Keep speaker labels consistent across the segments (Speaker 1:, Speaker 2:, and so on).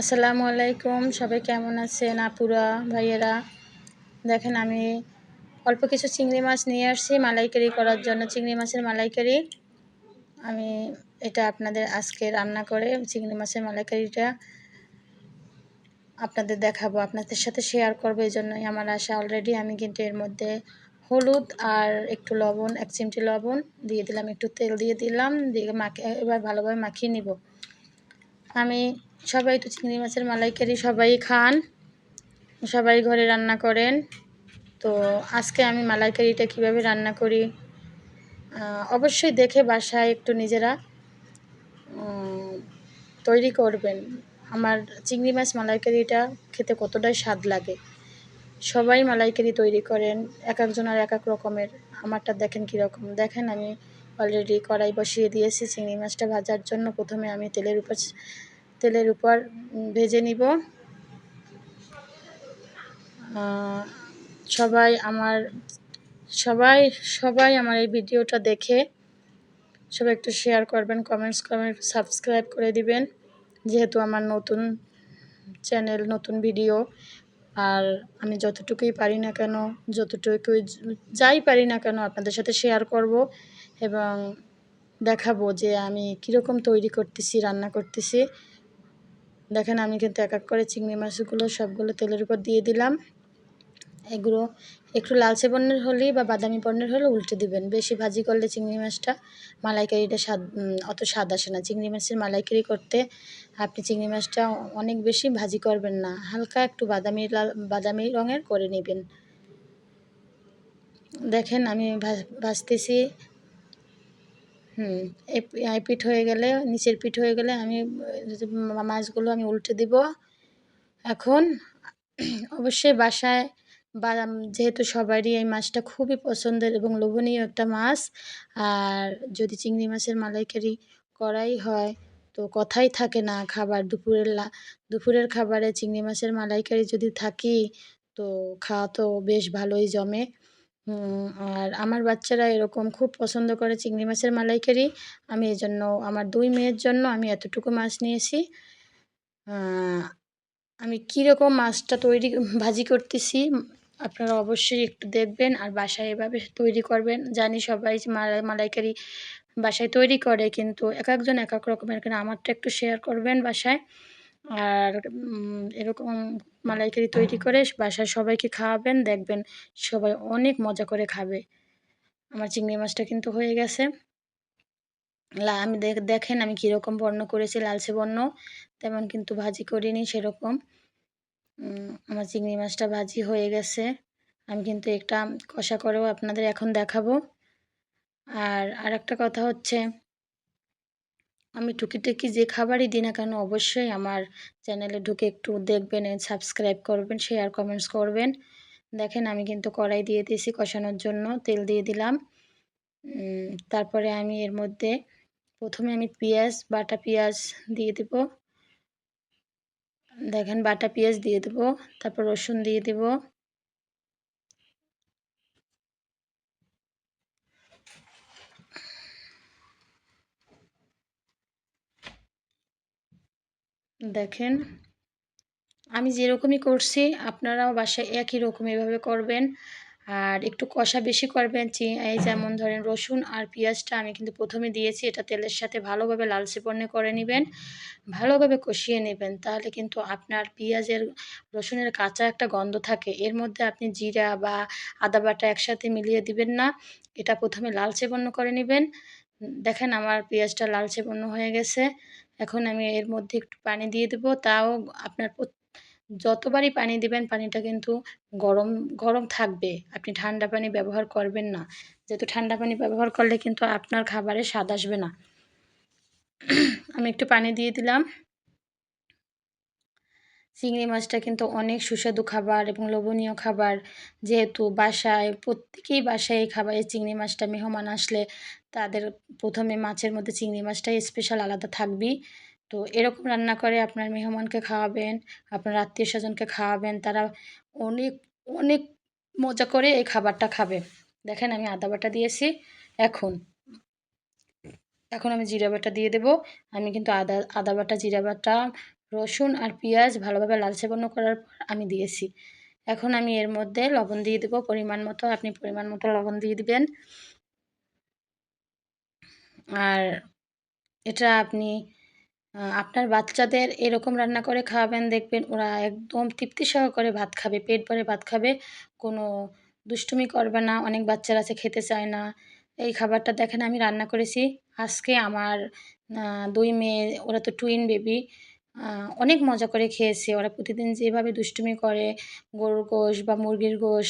Speaker 1: আসসালামু আলাইকুম, সবাই কেমন আছেন? আপুরা, ভাইয়েরা, দেখেন আমি অল্প কিছু চিংড়ি মাছ নিয়ে আসছি, মালাইকারি করার জন্য। চিংড়ি মাছের মালাইকারি, আমি এটা আপনাদের আজকে রান্না করে চিংড়ি মাছের মালাইকারিটা আপনাদের দেখাবো, আপনাদের সাথে শেয়ার করব, এই জন্যই আমার আশা অলরেডি আমি কিন্তু এর মধ্যে হলুদ আর একটু লবণ, এক চিমটি লবণ দিয়ে দিলাম, একটু তেল দিয়ে দিলাম, দিয়ে মাখে, এবার ভালোভাবে মাখিয়ে নিব। আমি সবাই তো চিংড়ি মাছের মালাইকারি সবাই খান, সবাই ঘরে রান্না করেন। তো আজকে আমি মালাইকারিটা কীভাবে রান্না করি অবশ্যই দেখে বাসায় একটু নিজেরা তৈরি করবেন। আমার চিংড়ি মাছ মালাইকারিটা খেতে কতটাই স্বাদ লাগে। সবাই মালাইকারি তৈরি করেন, এক একজনের এক এক রকমের। আমারটা দেখেন কীরকম। দেখেন আমি অলরেডি কড়াই বসিয়ে দিয়েছি, চিংড়ি মাছটা ভাজার জন্য প্রথমে আমি তেলের উপর তেলের উপর ভেজে নিব। সবাই আমার, সবাই সবাই আমার এই ভিডিওটা দেখে সবাই একটু শেয়ার করবেন কমেন্টস করবেন সাবস্ক্রাইব করে দিবেন, যেহেতু আমার নতুন চ্যানেল নতুন ভিডিও আর আমি যতটুকুই পারি না কেন, যতটুকুই যাই পারি না কেন, আপনাদের সাথে শেয়ার করব। এবং দেখাবো যে আমি কীরকম তৈরি করতেছি, রান্না করতেছি। দেখেন, আমি কিন্তু এক এক করে চিংড়ি মাছগুলো সবগুলো তেলের উপর দিয়ে দিলাম। এগুলো একটু লালচে বর্ণের হলেই বা বাদামি বর্ণের হলে উল্টে দিবেন। বেশি ভাজি করলে চিংড়ি মাছটা মালাইকারিটা স্বাদ অত স্বাদ আসে না। চিংড়ি মাছের মালাইকারি করতে আপনি চিংড়ি মাছটা অনেক বেশি ভাজি করবেন না। হালকা একটু বাদামি লাল, বাদামি রঙের করে নেবেন। দেখেন, আমি ভাজতেছি। হুম এই পিঠ হয়ে গেলে, নিচের পিঠ হয়ে গেলে আমি মাছগুলো আমি উল্টে দিব। এখন অবশ্যই বাসায় বা, যেহেতু সবারই এই মাছটা খুবই পছন্দের এবং লোভনীয় একটা মাছ, আর যদি চিংড়ি মাছের মালাইকারি করাই হয়, তো কথাই থাকে না খাবার। দুপুরের দুপুরের খাবারে চিংড়ি মাছের মালাইকারি যদি থাকি তো খাওয়া তো বেশ ভালোই জমে। আর আমার বাচ্চারা এরকম খুব পছন্দ করে চিংড়ি মাছের মালাইকারি। আমি এই জন্য আমার দুই মেয়ের জন্য আমি এতটুকু মাছ নিয়েছি। আমি কীরকম মাছটা তৈরি ভাজি করতেছি, আপনারা অবশ্যই একটু দেখবেন আর বাসায় এভাবে তৈরি করবেন। জানি সবাই মালাই মালাইকারি বাসায় তৈরি করে, কিন্তু এক একজন এক এক রকমের কিন্তু আমারটা একটু শেয়ার করবেন বাসায়। আর এরকম মালাইকারি তৈরি করে বাসায় সবাইকে খাওয়াবেন, দেখবেন সবাই অনেক মজা করে খাবে। আমার চিংড়ি মাছটা কিন্তু হয়ে গেছে। আমি দেখেন আমি কীরকম বর্ণ করেছি, লালচে বর্ণ। তেমন কিন্তু ভাজি করিনি সেরকম। আমার চিংড়ি মাছটা ভাজি হয়ে গেছে। আমি কিন্তু একটা কষা করেও আপনাদের এখন দেখাবো। আর আরেকটা কথা হচ্ছে আমি টুকিটাকি যে খাবারই দিই না কেন, অবশ্যই আমার চ্যানেলে ঢুকে একটু দেখবেন, সাবস্ক্রাইব করবেন শেয়ার কমেন্টস করবেন। দেখেন, আমি কিন্তু কড়াই দিয়ে দিয়েছি কষানোর জন্য, তেল দিয়ে দিলাম। তারপরে আমি এর মধ্যে প্রথমে আমি পেঁয়াজ, বাটা পেঁয়াজ দিয়ে দেব। দেখেন, বাটা পেঁয়াজ দিয়ে দেব, তারপর রসুন দিয়ে দেব। দেখেন, আমি যেরকমই করছি, আপনারাও বাসায় একই রকম এভাবে করবেন। আর একটু কষা বেশি করবেন এই যেমন ধরেন রসুন আর পেঁয়াজটা আমি কিন্তু প্রথমে দিয়েছি, এটা তেলের সাথে ভালোভাবে লালচে পণ্যে করে নেবেন, ভালোভাবে কষিয়ে নেবেন। তাহলে কিন্তু আপনার পেঁয়াজের, রসুনের কাঁচা একটা গন্ধ থাকে। এর মধ্যে আপনি জিরা বা আদা বাটা একসাথে মিলিয়ে দিবেন না, এটা প্রথমে লালচে বর্ণ করে নেবেন। দেখেন আমার পেঁয়াজটা লালচে বর্ণ হয়ে গেছে। এখন আমি এর মধ্যে একটু পানি দিয়ে দেবো। তাও আপনার যতবারই পানি দিবেন, পানিটা কিন্তু গরম গরম থাকবে। আপনি ঠান্ডা পানি ব্যবহার করবেন না। যেহেতু ঠান্ডা পানি ব্যবহার করলে কিন্তু আপনার খাবারে স্বাদ আসবে না। আমি একটু পানি দিয়ে দিলাম। চিংড়ি মাছটা কিন্তু অনেক সুস্বাদু খাবার এবং লোভনীয় খাবার। যেহেতু বাসায়, প্রত্যেকেই বাসায় এই খাবার এই চিংড়ি মাছটা মেহমান আসলে তাদের প্রথমে মাছের মধ্যে চিংড়ি মাছটাই স্পেশাল আলাদা থাকবেই। তো এরকম রান্না করে আপনার মেহমানকে খাওয়াবেন, আপনার আত্মীয় স্বজনকে খাওয়াবেন, তারা অনেক অনেক মজা করে এই খাবারটা খাবে। দেখেন আমি আদা বাটা দিয়েছি, এখন। এখন আমি জিরা বাটা দিয়ে দেব। আমি কিন্তু আদা আদা বাটা, জিরা বাটা, রসুন আর পেঁয়াজ ভালোভাবে লালচে বর্ণ করার পর আমি দিয়েছি। এখন আমি এর মধ্যে লবণ দিয়ে দেবো, পরিমাণ মতো, আপনি পরিমাণ মতো লবণ দিয়ে দিবেন। আর এটা আপনি আপনার বাচ্চাদের এরকম রান্না করে খাওয়াবেন, দেখবেন ওরা একদম তৃপ্তি সহকারে ভাত খাবে, পেট ভরে ভাত খাবে, কোনো দুষ্টুমি করবে না, অনেক বাচ্চারা আছে, খেতে চায় না। এই খাবারটা দেখেন আমি রান্না করেছি, আজকে আমার দুই মেয়ে, ওরা তো টুইন বেবি অনেক মজা করে খেয়েছে। ওরা প্রতিদিন যেভাবে দুষ্টুমি করে, গরুর গোশ বা মুরগির গোশ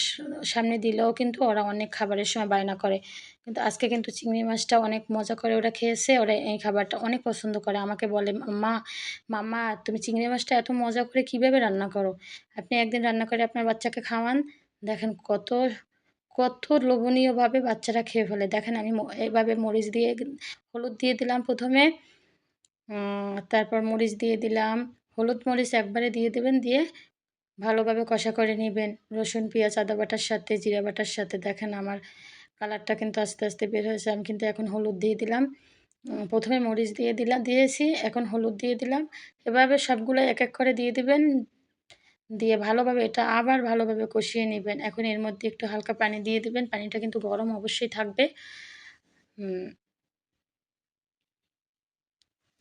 Speaker 1: সামনে দিলেও কিন্তু ওরা অনেক খাবারের সময় বায়না করে। কিন্তু আজকে কিন্তু চিংড়ি মাছটা অনেক মজা করে ওরা খেয়েছে, ওরা এই খাবারটা অনেক পছন্দ করে। আমাকে বলে, মা, মামা, তুমি চিংড়ি মাছটা এত মজা করে কীভাবে রান্না করো? আপনি একদিন রান্না করে আপনার বাচ্চাকে খাওয়ান। দেখেন কত কত লোভনীয়ভাবে বাচ্চারা খেয়ে ফেলে। দেখেন আমি এইভাবে মরিচ দিয়ে, হলুদ দিয়ে দিলাম প্রথমে। তারপর মরিচ দিয়ে দিলাম। হলুদ মরিচ একবারে দিয়ে দেবেন, দিয়ে ভালোভাবে কষা করে নেবেন। রসুন, পেঁয়াজ, আদা বাটার সাথে, জিরা বাটার সাথে। দেখেন আমার কালারটা কিন্তু আস্তে আস্তে বের হয়েছে। আমি কিন্তু এখন হলুদ দিয়ে দিলাম। প্রথমে মরিচ দিয়ে দিলাম দিয়েছি, এখন হলুদ দিয়ে দিলাম। এভাবে সবগুলো এক এক করে দিয়ে দিবেন। দিয়ে ভালোভাবে এটা আবার ভালোভাবে কষিয়ে নেবেন। এখন এর মধ্যে একটু হালকা পানি দিয়ে দিবেন। পানিটা কিন্তু গরম অবশ্যই থাকবে।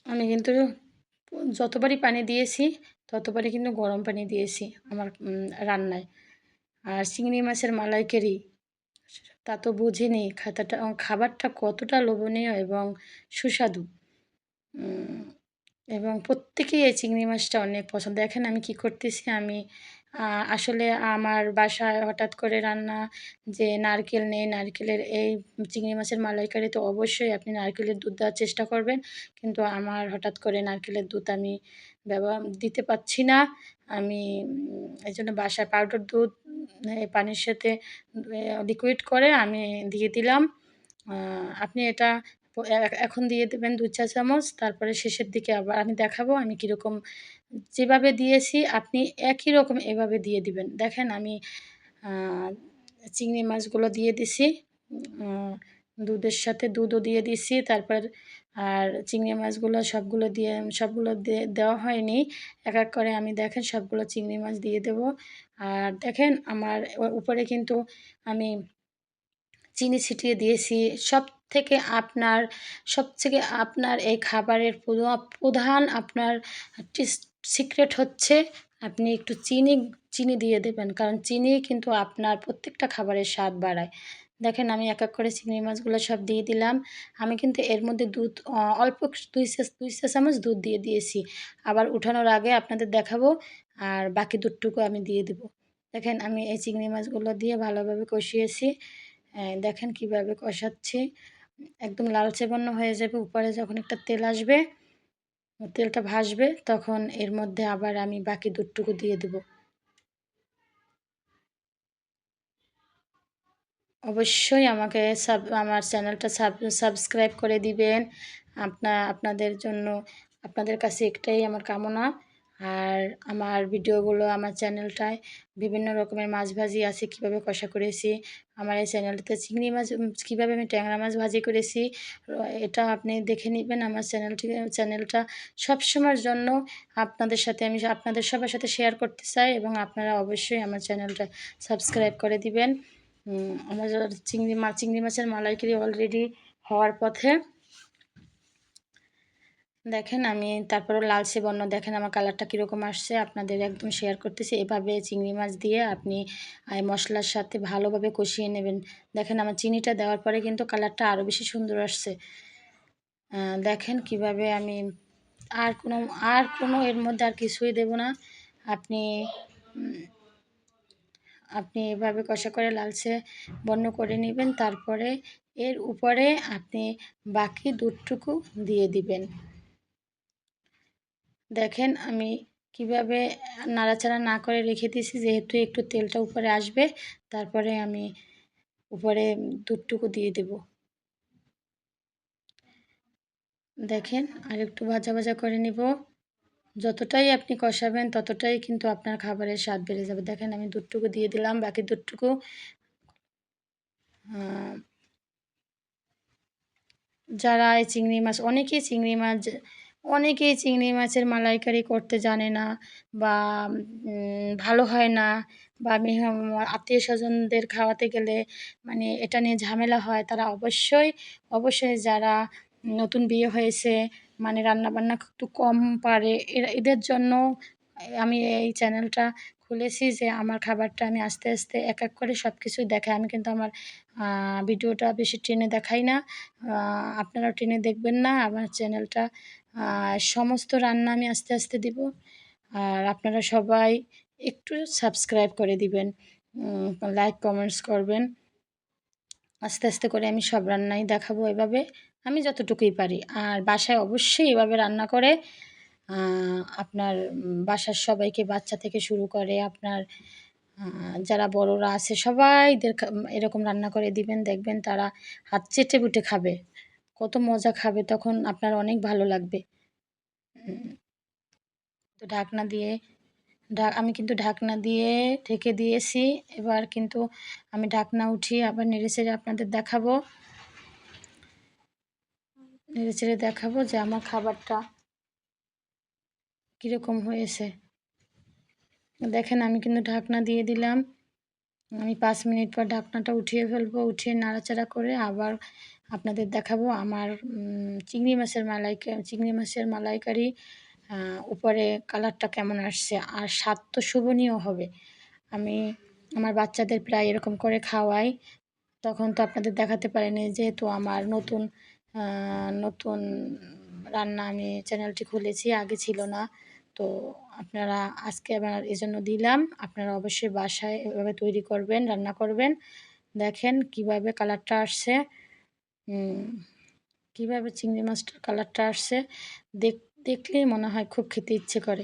Speaker 1: আমি কিন্তু যতবারই পানি দিয়েছি, ততবারই কিন্তু গরম পানি দিয়েছি আমার রান্নায়। আর চিংড়ি মাছের মালাইকারি, তা তো বুঝিনি। খাতাটা খাবারটা কতটা লোভনীয় এবং সুস্বাদু। এবং প্রত্যেকেই এই চিংড়ি মাছটা অনেক পছন্দ। দেখেন আমি কি করতেছি, আমি আসলে আমার বাসায় হঠাৎ করে রান্না যে নারকেল নেই, নারকেলের এই চিংড়ি মাছের মালাইকারি তো অবশ্যই আপনি নারকেলের দুধ দেওয়ার চেষ্টা করবেন। কিন্তু আমার হঠাৎ করে নারকেলের দুধ আমি ব্যবহার দিতে পারছি না। আমি এই জন্য বাসায় পাউডার দুধ পানির সাথে লিকুইড করে আমি দিয়ে দিলাম। আপনি এটা এখন দিয়ে দেবেন দু চা চামচ, তারপরে শেষের দিকে আবার আমি দেখাবো আমি কীরকম যেভাবে দিয়েছি, আপনি একই রকম এভাবে দিয়ে দিবেন। দেখেন আমি চিংড়ি মাছগুলো দিয়ে দিছি দুধের সাথে দুধও দিয়ে দিছি, তারপর আর চিংড়ি মাছগুলো সবগুলো দিয়ে, সবগুলো দেওয়া হয়নি। এক এক করে আমি দেখেন সবগুলো চিংড়ি মাছ দিয়ে দেব। আর দেখেন আমার উপরে কিন্তু আমি চিনি ছিটিয়ে দিয়েছি। সব থেকে আপনার সব থেকে আপনার এই খাবারের প্রধান আপনার সিক্রেট হচ্ছে, আপনি একটু চিনি চিনি দিয়ে দেবেন। কারণ চিনি কিন্তু আপনার প্রত্যেকটা খাবারের স্বাদ বাড়ায়। দেখেন, আমি এক এক করে চিংড়ি মাছগুলো সব দিয়ে দিলাম। আমি কিন্তু এর মধ্যে দুধ অল্প দুই দুই চা চামচ দুধ দিয়ে দিয়েছি। আবার উঠানোর আগে আপনাদের দেখাবো, আর বাকি দুধটুকু আমি দিয়ে দেব। দেখেন, আমি এই চিংড়ি মাছগুলো দিয়ে ভালোভাবে কষিয়েছি। দেখেন কীভাবে কষাচ্ছি। একদম লালচে বর্ণ হয়ে যাবে, উপরে যখন একটা তেল আসবে তেলটা ভাসবে, তখন এর মধ্যে আবার আমি বাকি দুধটুকু দিয়ে দেব। অবশ্যই আমাকে সাব, আমার চ্যানেলটা সাব, সাবস্ক্রাইব করে দিবেন। আপনা, আপনাদের জন্য, আপনাদের কাছে একটাই আমার কামনা। আর আমার ভিডিওগুলো আমার চ্যানেলটায় বিভিন্ন রকমের মাছ ভাজি আছে, কীভাবে কষা করেছি, আমার এই চ্যানেলটাতে চিংড়ি মাছ কীভাবে আমি ট্যাংরা মাছ ভাজি করেছি এটা আপনি দেখে নেবেন আমার চ্যানেলটি, চ্যানেলটা সবসময়ের জন্য আপনাদের সাথে আমি আপনাদের সবার সাথে শেয়ার করতে চাই এবং আপনারা অবশ্যই আমার চ্যানেলটা সাবস্ক্রাইব করে দিবেন। আমার চিংড়ি মাছ চিংড়ি মাছের মালাইকারি অলরেডি হওয়ার পথে দেখেন, আমি তারপরে লালচে বর্ণ, দেখেন আমার কালারটা কীরকম আসছে, আপনাদের একদম শেয়ার করতেছি। এভাবে চিংড়ি মাছ দিয়ে আপনি মশলার সাথে ভালোভাবে কষিয়ে নেবেন। দেখেন, আমার চিনিটা দেওয়ার পরে কিন্তু কালারটা আরও বেশি সুন্দর আসছে। দেখেন কীভাবে আমি, আর কোনো আর কোনো এর মধ্যে আর কিছুই দেব না। আপনি আপনি এভাবে কষা করে লালচে বর্ণ করে নেবেন। তারপরে এর উপরে আপনি বাকি দুধটুকু দিয়ে দিবেন। দেখেন আমি কীভাবে নাড়াচাড়া না করে রেখে দিয়েছি, যেহেতু একটু তেলটা উপরে আসবে, তারপরে আমি উপরে দুধটুকু দিয়ে দেব। দেখেন আর একটু ভাজা ভাজা করে নিব। যতটাই আপনি কষাবেন, ততটাই কিন্তু আপনার খাবারের স্বাদ বেড়ে যাবে। দেখেন আমি দুধটুকু দিয়ে দিলাম, বাকি দুধটুকু যারা এই চিংড়ি মাছ, অনেকেই চিংড়ি মাছ অনেকেই চিংড়ি মাছের মালাইকারি করতে জানে না বা ভালো হয় না বা আমি আত্মীয় স্বজনদের খাওয়াতে গেলে মানে এটা নিয়ে ঝামেলা হয়, তারা অবশ্যই অবশ্যই যারা নতুন বিয়ে হয়েছে মানে রান্নাবান্না একটু কম পারে এরা এদের জন্য আমি এই চ্যানেলটা খুলেছি যে আমার খাবারটা আমি আস্তে আস্তে এক এক করে সব কিছুই দেখাই। আমি কিন্তু আমার ভিডিওটা বেশি টেনে দেখাই না আপনারাও টেনে দেখবেন না, আমার চ্যানেলটা সমস্ত রান্না আমি আস্তে আস্তে দিব। আর আপনারা সবাই একটু সাবস্ক্রাইব করে দিবেন। লাইক কমেন্টস করবেন। আস্তে আস্তে করে আমি সব রান্নাই দেখাবো এভাবে আমি যতটুকুই পারি। আর বাসায় অবশ্যই এভাবে রান্না করে আপনার বাসার সবাইকে, বাচ্চা থেকে শুরু করে আপনার যারা বড়রা আছে সবাইদের এরকম রান্না করে দিবেন, দেখবেন তারা হাত চেটে বুটে খাবে। কত মজা খাবে তখন আপনার অনেক ভালো লাগবে। তো ঢাকনা দিয়ে আমি কিন্তু ঢাকনা দিয়ে ঢেকে দিয়েছি। এবার কিন্তু আমি ঢাকনা উঠিয়ে আবার নেড়ে চেড়ে আপনাদের দেখাবো। নেড়ে চেড়ে দেখাবো যে আমার খাবারটা কীরকম হয়েছে। দেখেন আমি কিন্তু ঢাকনা দিয়ে দিলাম। আমি পাঁচ মিনিট পর ঢাকনাটা উঠিয়ে ফেলব, উঠিয়ে নাড়াচাড়া করে আবার আপনাদের দেখাবো আমার চিংড়ি মাছের মালাইকা, চিংড়ি মাছের মালাইকারি উপরে কালারটা কেমন আসছে আর স্বাদ তো শোভনীয় হবে। আমি, আমার বাচ্চাদের প্রায় এরকম করে খাওয়াই। তখন তো আপনাদের দেখাতে পারিনি, যেহেতু আমার নতুন নতুন রান্না আমি চ্যানেলটি খুলেছি, আগে ছিল না। তো আপনারা আজকে আবার এই জন্য দিলাম। আপনারা অবশ্যই বাসায় এভাবে তৈরি করবেন, রান্না করবেন। দেখেন কীভাবে কালারটা আসছে। কীভাবে চিংড়ি মাছটার কালারটা আসছে, দেখ, দেখলেই মনে হয় খুব খেতে ইচ্ছে করে।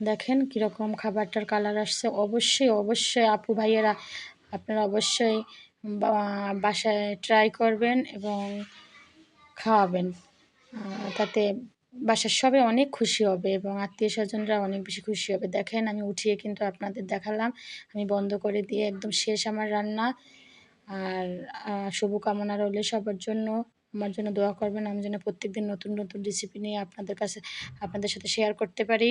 Speaker 1: দেখেন কীরকম খাবারটার কালার আসছে। অবশ্যই অবশ্যই আপু ভাইয়েরা আপনারা অবশ্যই বাসায় ট্রাই করবেন এবং খাওয়াবেন। তাতে বাসার সবাই অনেক খুশি হবে এবং আত্মীয় স্বজনরা অনেক বেশি খুশি হবে। দেখেন আমি উঠিয়ে কিন্তু আপনাদের দেখালাম। আমি বন্ধ করে দিয়ে একদম শেষ আমার রান্না। আর শুভকামনা রইলে সবার জন্য। আমার জন্য দোয়া করবেন, আমি যেন প্রত্যেক দিন নতুন নতুন রেসিপি নিয়ে আপনাদের কাছে, আপনাদের সাথে শেয়ার করতে পারি।